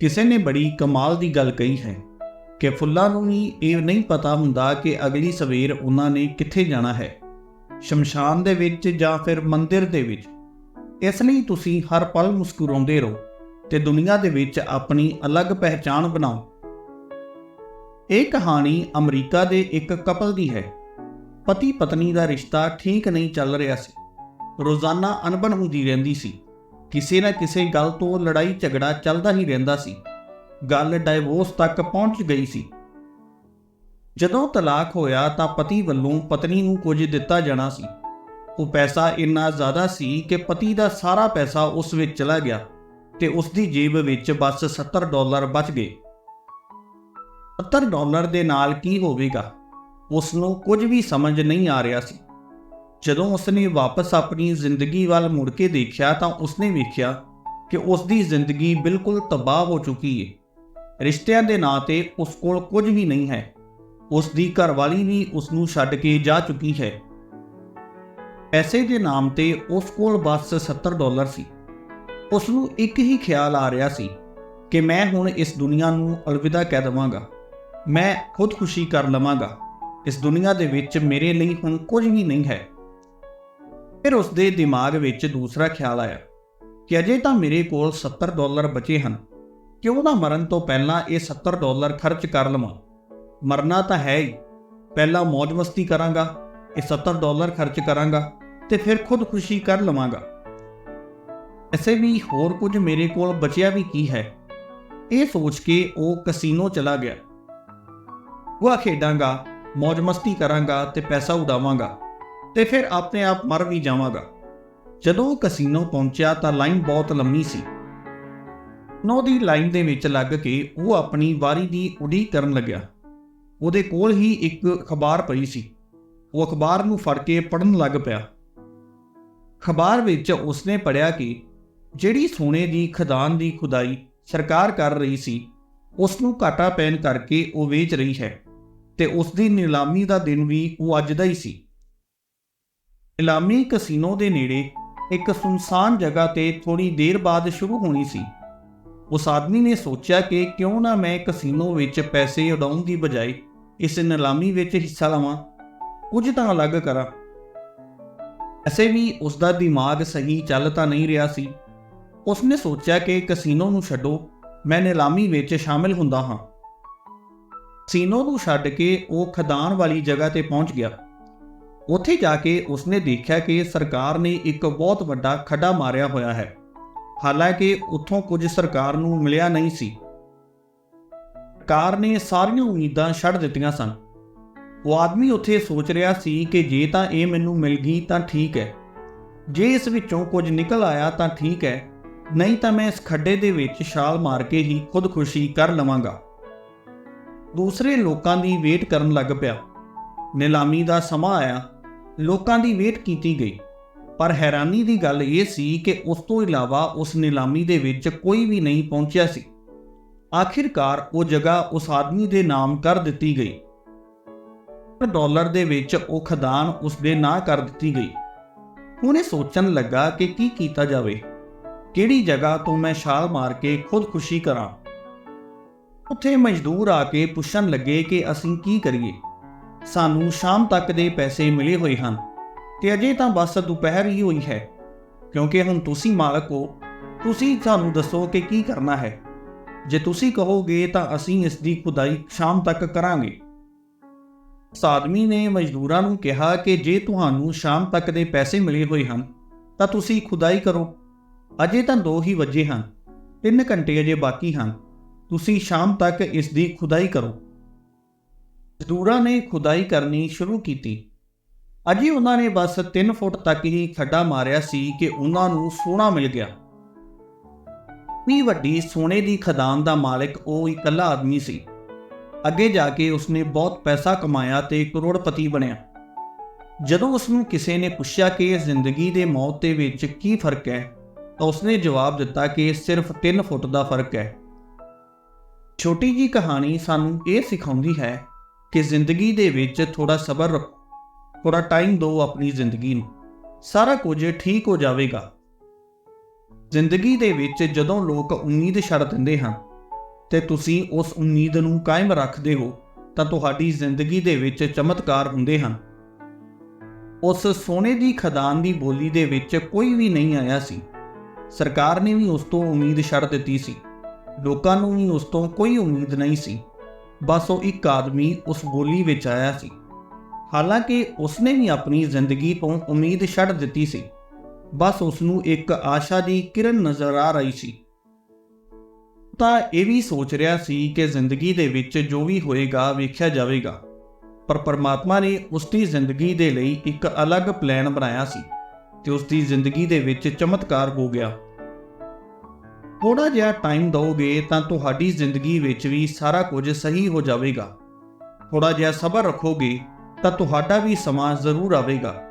ਕਿਸੇ ਨੇ ਬੜੀ ਕਮਾਲ ਦੀ ਗੱਲ ਕਹੀ ਹੈ ਕਿ ਫੁੱਲਾਂ ਨੂੰ ਵੀ ਇਹ ਨਹੀਂ ਪਤਾ ਹੁੰਦਾ ਕਿ ਅਗਲੀ ਸਵੇਰ ਉਹਨਾਂ ਨੇ ਕਿੱਥੇ ਜਾਣਾ ਹੈ, ਸ਼ਮਸ਼ਾਨ ਦੇ ਵਿੱਚ ਜਾਂ ਫਿਰ ਮੰਦਿਰ ਦੇ ਵਿੱਚ। ਇਸ ਲਈ ਤੁਸੀਂ ਹਰ ਪਲ ਮੁਸਕਰਾਉਂਦੇ ਰਹੋ ਤੇ ਦੁਨੀਆ ਦੇ ਵਿੱਚ ਆਪਣੀ ਅਲੱਗ ਪਹਿਚਾਣ ਬਣਾਓ। ਇਹ ਕਹਾਣੀ ਅਮਰੀਕਾ ਦੇ ਇੱਕ ਕਪਲ ਦੀ ਹੈ। ਪਤੀ ਪਤਨੀ ਦਾ ਰਿਸ਼ਤਾ ਠੀਕ ਨਹੀਂ ਚੱਲ ਰਿਹਾ ਸੀ। ਰੋਜ਼ਾਨਾ ਅਣਬਣ ਹੁੰਦੀ ਰਹਿੰਦੀ ਸੀ। ਕਿਸੇ ਨਾ ਕਿਸੇ ਗੱਲ ਤੋਂ ਲੜਾਈ ਝਗੜਾ ਚੱਲਦਾ ਹੀ ਰਹਿੰਦਾ ਸੀ। ਗੱਲ ਡਾਈਵੋਰਸ ਤੱਕ ਪਹੁੰਚ ਗਈ ਸੀ। ਜਦੋਂ ਤਲਾਕ ਹੋਇਆ ਤਾਂ ਪਤੀ ਵੱਲੋਂ ਪਤਨੀ ਨੂੰ ਕੁਝ ਦਿੱਤਾ ਜਾਣਾ ਸੀ। ਉਹ ਪੈਸਾ ਇੰਨਾ ਜ਼ਿਆਦਾ ਸੀ ਕਿ ਪਤੀ ਦਾ ਸਾਰਾ ਪੈਸਾ ਉਸ ਵਿੱਚ ਚਲਾ ਗਿਆ ਤੇ ਉਸ ਦੀ ਜੇਬ ਵਿੱਚ ਬਸ 70 ਡਾਲਰ ਬਚ ਗਏ। 70 ਡਾਲਰ ਦੇ ਨਾਲ ਕੀ ਹੋਵੇਗਾ? ਉਸ ਨੂੰ ਕੁਝ ਵੀ ਸਮਝ ਨਹੀਂ ਆ ਰਿਹਾ ਸੀ। ਜਦੋਂ ਉਸਨੇ ਵਾਪਸ ਆਪਣੀ ਜ਼ਿੰਦਗੀ ਵੱਲ ਮੁੜ ਕੇ ਦੇਖਿਆ ਤਾਂ ਉਸਨੇ ਵੇਖਿਆ ਕਿ ਉਸਦੀ ਜ਼ਿੰਦਗੀ ਬਿਲਕੁਲ ਤਬਾਹ ਹੋ ਚੁੱਕੀ ਹੈ ਰਿਸ਼ਤਿਆਂ ਦੇ ਨਾਂ ਤੇ ਉਸ ਕੋਲ ਕੁਝ ਵੀ ਨਹੀਂ ਹੈ। ਉਸ ਦੀ ਘਰਵਾਲੀ ਵੀ ਉਸ ਨੂੰ ਛੱਡ ਕੇ ਜਾ ਚੁੱਕੀ ਹੈ। ਪੈਸੇ ਦੇ ਨਾਮ ਤੇ ਉਸ ਕੋਲ ਬਸ 70 ਡਾਲਰ ਸੀ। ਉਸ ਨੂੰ ਇੱਕ ਹੀ ਖਿਆਲ ਆ ਰਿਹਾ ਸੀ ਕਿ ਮੈਂ ਹੁਣ ਇਸ ਦੁਨੀਆ ਨੂੰ ਅਲਵਿਦਾ ਕਹਿ ਦਵਾਂਗਾ। ਮੈਂ ਖੁਦਕੁਸ਼ੀ ਕਰ ਲਵਾਂਗਾ। ਇਸ ਦੁਨੀਆ ਦੇ ਵਿੱਚ ਮੇਰੇ ਲਈ ਹੁਣ ਕੁਝ ਵੀ ਨਹੀਂ ਹੈ। ਫਿਰ ਉਸ ਦੇ ਦਿਮਾਗ ਵਿੱਚ ਦੂਸਰਾ ਖਿਆਲ ਆਇਆ ਕਿ ਅਜੇ ਤਾਂ ਮੇਰੇ ਕੋਲ 70 ਡਾਲਰ ਬਚੇ ਹਨ। ਕਿਉਂ ਨਾ ਮਰਨ ਤੋਂ ਪਹਿਲਾਂ ਇਹ 70 ਡਾਲਰ ਖਰਚ ਕਰ ਲਵਾਂ? ਮਰਨਾ ਤਾਂ ਹੈ ਹੀ। ਪਹਿਲਾਂ ਮौज ਮਸਤੀ ਕਰਾਂਗਾ, ਇਹ 70 ਡਾਲਰ ਖਰਚ ਕਰਾਂਗਾ ਤੇ ਫਿਰ ਖੁਦਕੁਸ਼ੀ ਕਰ ਲਵਾਂਗਾ। ਐਸੇ ਵੀ ਹੋਰ ਕੁਝ ਮੇਰੇ ਕੋਲ ਬਚਿਆ ਵੀ ਕੀ ਹੈ? ਇਹ ਸੋਚ ਕੇ ਉਹ ਕਸੀਨੋ ਚਲਾ ਗਿਆ। ਉਹ ਖੇਡਾਂਗਾ ਮौज ਮਸਤੀ ਕਰਾਂਗਾ ਤੇ ਪੈਸਾ ਉਡਾਵਾਂਗਾ। ਤੇ ਫਿਰ ਆਪਣੇ ਆਪ ਮਰ ਵੀ ਜਾਵਾਂਗਾ। ਜਦੋਂ ਉਹ ਕਸੀਨੋ ਪਹੁੰਚਿਆ ਤਾਂ ਲਾਈਨ ਬਹੁਤ ਲੰਮੀ ਸੀ। ਨੋ ਦੀ ਲਾਈਨ ਦੇ ਵਿੱਚ ਲੱਗ ਕੇ ਉਹ ਆਪਣੀ ਵਾਰੀ ਦੀ ਉਡੀਕ ਕਰਨ ਲੱਗਿਆ। ਉਹਦੇ ਕੋਲ ਹੀ ਇੱਕ ਅਖਬਾਰ ਪਈ ਸੀ। ਉਹ ਅਖਬਾਰ ਨੂੰ ਫੜ ਕੇ ਪੜਨ ਲੱਗ ਪਿਆ। ਅਖਬਾਰ ਵਿੱਚ ਉਸਨੇ ਪੜਿਆ ਕਿ ਜਿਹੜੀ ਸੋਨੇ ਦੀ ਖਦਾਨ ਦੀ ਖੁਦਾਈ ਸਰਕਾਰ ਕਰ ਰਹੀ ਸੀ ਉਸ ਨੂੰ ਘਾਟਾ ਪੈਣ ਕਰਕੇ ਉਹ ਵੇਚ ਰਹੀ ਹੈ ਤੇ ਉਸ ਦੀ ਨਿਲਾਮੀ ਦਾ ਦਿਨ ਵੀ ਉਹ ਅੱਜ ਦਾ ਹੀ ਸੀ। ਨਿਲਾਮੀ ਕਸੀਨੋ ਦੇ ਨੇੜੇ ਇੱਕ ਸੁਨਸਾਨ ਜਗ੍ਹਾ ਤੇ ਥੋੜੀ ਦੇਰ ਬਾਅਦ ਸ਼ੁਰੂ ਹੋਣੀ ਸੀ। ਉਸ ਆਦਮੀ ਨੇ ਸੋਚਿਆ ਕਿ ਕਿਉਂ ਨਾ ਮੈਂ ਕਸੀਨੋ ਵਿੱਚ ਪੈਸੇ ਉਡਾਉਣ ਦੀ ਬਜਾਏ ਇਸ ਨਿਲਾਮੀ ਵਿੱਚ ਹਿੱਸਾ ਲਵਾਂ। ਕੁਝ ਤਾਂ ਅਲੱਗ ਕਰਾਂ। ਐਸੇ ਵੀ ਉਸ ਦਾ ਦਿਮਾਗ ਸਹੀ ਚੱਲ ਤਾਂ ਨਹੀਂ ਰਿਹਾ ਸੀ। ਉਸਨੇ ਸੋਚਿਆ ਕਿ ਕਸੀਨੋ ਨੂੰ ਛੱਡੋ, ਮੈਂ ਨਿਲਾਮੀ ਵਿੱਚ ਸ਼ਾਮਿਲ ਹੁੰਦਾ ਹਾਂ। ਕਸੀਨੋ ਨੂੰ ਛੱਡ ਕੇ ਉਹ ਖਦਾਨ ਵਾਲੀ ਜਗ੍ਹਾ ਤੇ ਪਹੁੰਚ ਗਿਆ। ਉੱਥੇ ਜਾ ਕੇ ਉਸਨੇ ਦੇਖਿਆ ਕਿ ਸਰਕਾਰ ਨੇ ਇੱਕ ਬਹੁਤ ਵੱਡਾ ਖੱਡਾ ਮਾਰਿਆ ਹੋਇਆ ਹੈ। ਹਾਲਾਂਕਿ ਉੱਥੋਂ ਕੁਝ ਸਰਕਾਰ ਨੂੰ ਮਿਲਿਆ ਨਹੀਂ ਸੀ। ਸਰਕਾਰ ਨੇ ਸਾਰੀਆਂ ਉਮੀਦਾਂ ਛੱਡ ਦਿੱਤੀਆਂ ਸਨ। ਉਹ ਆਦਮੀ ਉੱਥੇ ਸੋਚ ਰਿਹਾ ਸੀ ਕਿ ਜੇ ਤਾਂ ਇਹ ਮੈਨੂੰ ਮਿਲ ਗਈ ਤਾਂ ਠੀਕ ਹੈ। ਜੇ ਇਸ ਵਿੱਚੋਂ ਕੁਝ ਨਿਕਲ ਆਇਆ ਤਾਂ ਠੀਕ ਹੈ। ਨਹੀਂ ਤਾਂ ਮੈਂ ਇਸ ਖੱਡੇ ਦੇ ਵਿੱਚ ਛਾਲ ਮਾਰ ਕੇ ਹੀ ਖੁਦਕੁਸ਼ੀ ਕਰ ਲਵਾਂਗਾ। ਦੂਸਰੇ ਲੋਕਾਂ ਦੀ ਵੇਟ ਕਰਨ ਲੱਗ ਪਿਆ। ਨਿਲਾਮੀ ਦਾ ਸਮਾਂ ਆਇਆ। ਲੋਕਾਂ ਦੀ ਵੇਟ ਕੀਤੀ ਗਈ। ਪਰ ਹੈਰਾਨੀ ਦੀ ਗੱਲ ਇਹ ਸੀ ਕਿ ਉਸ ਤੋਂ ਇਲਾਵਾ ਉਸ ਨਿਲਾਮੀ ਦੇ ਵਿੱਚ ਕੋਈ ਵੀ ਨਹੀਂ ਪਹੁੰਚਿਆ ਸੀ। ਆਖਿਰਕਾਰ ਉਹ ਜਗ੍ਹਾ ਉਸ ਆਦਮੀ ਦੇ ਨਾਮ ਕਰ ਦਿੱਤੀ ਗਈ। ਡਾਲਰ ਦੇ ਵਿੱਚ ਉਹ ਖਦਾਨ ਉਸ ਦੇ ਨਾਂ ਕਰ ਦਿੱਤੀ ਗਈ। ਉਹਨੇ ਸੋਚਣ ਲੱਗਾ ਕਿ ਕੀ ਕੀਤਾ ਜਾਵੇ। ਕਿਹੜੀ ਜਗ੍ਹਾ ਤੋਂ ਮੈਂ ਛਾਲ ਮਾਰ ਕੇ ਖੁਦਕੁਸ਼ੀ ਕਰਾਂ। ਉੱਥੇ ਮਜ਼ਦੂਰ ਆ ਕੇ ਪੁੱਛਣ ਲੱਗੇ ਕਿ ਅਸੀਂ ਕੀ ਕਰੀਏ। ਸਾਨੂੰ ਸ਼ਾਮ ਤੱਕ ਦੇ ਪੈਸੇ ਮਿਲੇ ਹੋਏ ਹਨ। ਤੇ ਅਜੇ ਤਾਂ ਬਸ ਦੁਪਹਿਰ ਹੀ ਹੋਈ ਹੈ। ਕਿਉਂਕਿ ਹੁਣ ਤੁਸੀਂ ਮਾਲਕ ਹੋ, ਤੁਸੀਂ ਸਾਨੂੰ ਦੱਸੋ ਕਿ ਕੀ ਕਰਨਾ ਹੈ। ਜੇ ਤੁਸੀਂ ਕਹੋਗੇ ਤਾਂ ਅਸੀਂ ਇਸ ਦੀ ਖੁਦਾਈ ਸ਼ਾਮ ਤੱਕ ਕਰਾਂਗੇ। ਉਸ ਆਦਮੀ ਨੇ ਮਜ਼ਦੂਰਾਂ ਨੂੰ ਕਿਹਾ ਕਿ ਜੇ ਤੁਹਾਨੂੰ ਸ਼ਾਮ ਤੱਕ ਦੇ ਪੈਸੇ ਮਿਲੇ ਹੋਏ ਹਨ, ਤਾਂ ਤੁਸੀਂ ਖੁਦਾਈ ਕਰੋ। ਅਜੇ ਤਾਂ 2 ਹੀ ਵਜੇ ਹਨ 3 ਘੰਟੇ ਅਜੇ ਬਾਕੀ ਹਨ। ਤੁਸੀਂ ਸ਼ਾਮ ਤੱਕ ਇਸ ਦੀ ਖੁਦਾਈ ਕਰੋ। ਮਜ਼ਦੂਰਾਂ ਨੇ ਖੁਦਾਈ ਕਰਨੀ ਸ਼ੁਰੂ ਕੀਤੀ। ਅਜੇ ਉਹਨਾਂ ਨੇ ਬਸ 3 ਫੁੱਟ ਤੱਕ ਹੀ ਖੱਡਾ ਮਾਰਿਆ ਸੀ ਕਿ ਉਹਨਾਂ ਨੂੰ ਸੋਨਾ ਮਿਲ ਗਿਆ। ਵੀ ਵੱਡੀ ਸੋਨੇ ਦੀ ਖਦਾਨ ਦਾ ਮਾਲਕ ਉਹ ਇਕੱਲਾ ਆਦਮੀ ਸੀ। ਅੱਗੇ ਜਾ ਕੇ ਉਸਨੇ ਬਹੁਤ ਪੈਸਾ ਕਮਾਇਆ ਤੇ ਕਰੋੜਪਤੀ ਬਣਿਆ। ਜਦੋਂ ਉਸ ਨੂੰ ਕਿਸੇ ਨੇ ਪੁੱਛਿਆ ਕਿ ਜ਼ਿੰਦਗੀ ਦੇ ਮੌਤ ਦੇ ਵਿੱਚ ਕੀ ਫ਼ਰਕ ਹੈ, ਤਾਂ ਉਸਨੇ ਜਵਾਬ ਦਿੱਤਾ ਕਿ ਸਿਰਫ 3 ਫੁੱਟ ਦਾ ਫ਼ਰਕ ਹੈ। ਛੋਟੀ ਜੀ ਕਹਾਣੀ ਸਾਨੂੰ ਇਹ ਸਿਖਾਉਂਦੀ ਹੈ ਕਿ ਜ਼ਿੰਦਗੀ ਦੇ ਵਿੱਚ ਥੋੜਾ ਸਬਰ ਰੱਖੋ ਥੋੜਾ ਟਾਈਮ ਦਿਓ ਆਪਣੀ ਜ਼ਿੰਦਗੀ ਨੂੰ। ਸਾਰਾ ਕੁਝ ਠੀਕ ਹੋ ਜਾਵੇਗਾ। ਜ਼ਿੰਦਗੀ ਦੇ ਵਿੱਚ ਜਦੋਂ ਲੋਕ ਉਮੀਦ ਛੱਡ ਦਿੰਦੇ ਹਨ ਤੇ ਤੁਸੀਂ ਉਸ ਉਮੀਦ ਨੂੰ ਕਾਇਮ ਰੱਖਦੇ ਹੋ, ਤਾਂ ਤੁਹਾਡੀ ਜ਼ਿੰਦਗੀ ਦੇ ਵਿੱਚ ਚਮਤਕਾਰ ਹੁੰਦੇ ਹਨ। ਉਸ ਸੋਨੇ ਦੀ ਖਦਾਨ ਦੀ ਬੋਲੀ ਦੇ ਵਿੱਚ ਕੋਈ ਵੀ ਨਹੀਂ ਆਇਆ ਸੀ। ਸਰਕਾਰ ਨੇ ਵੀ ਉਸ ਤੋਂ ਉਮੀਦ ਛੱਡ ਦਿੱਤੀ ਸੀ। ਲੋਕਾਂ ਨੂੰ ਵੀ ਉਸ ਤੋਂ ਕੋਈ ਉਮੀਦ ਨਹੀਂ ਸੀ। ਬਸ ਉਹ ਇੱਕ ਆਦਮੀ ਉਸ ਬੋਲੀ ਵਿੱਚ ਆਇਆ ਸੀ। ਹਾਲਾਂਕਿ ਉਸਨੇ ਵੀ ਆਪਣੀ ਜ਼ਿੰਦਗੀ ਤੋਂ ਉਮੀਦ ਛੱਡ ਦਿੱਤੀ ਸੀ। ਬਸ ਉਸ ਨੂੰ ਇੱਕ ਆਸ਼ਾ ਦੀ ਕਿਰਨ ਨਜ਼ਰ ਆ ਰਹੀ ਸੀ। ਤਾਂ ਇਹ ਵੀ ਸੋਚ ਰਿਹਾ ਸੀ ਕਿ ਜ਼ਿੰਦਗੀ ਦੇ ਵਿੱਚ ਜੋ ਵੀ ਹੋਏਗਾ ਵੇਖਿਆ ਜਾਵੇਗਾ। ਪਰ ਪਰਮਾਤਮਾ ਨੇ ਉਸ ਦੀ ਜ਼ਿੰਦਗੀ ਦੇ ਲਈ ਇੱਕ ਅਲੱਗ ਪਲਾਨ ਬਣਾਇਆ ਸੀ ਤੇ ਉਸ ਦੀ ਜ਼ਿੰਦਗੀ ਦੇ ਵਿੱਚ ਚਮਤਕਾਰ ਹੋ ਗਿਆ। ਥੋੜਾ ਜਿਹਾ ਟਾਈਮ ਦਿਓਗੇ ਤਾਂ ਤੁਹਾਡੀ ਜ਼ਿੰਦਗੀ ਵਿੱਚ ਵੀ ਸਾਰਾ ਕੁਝ ਸਹੀ ਹੋ ਜਾਵੇਗਾ। ਥੋੜਾ ਜਿਹਾ ਸਬਰ ਰੱਖੋਗੇ ਤਾਂ ਤੁਹਾਡਾ ਵੀ ਸਮਾਂ ਜ਼ਰੂਰ ਆਵੇਗਾ।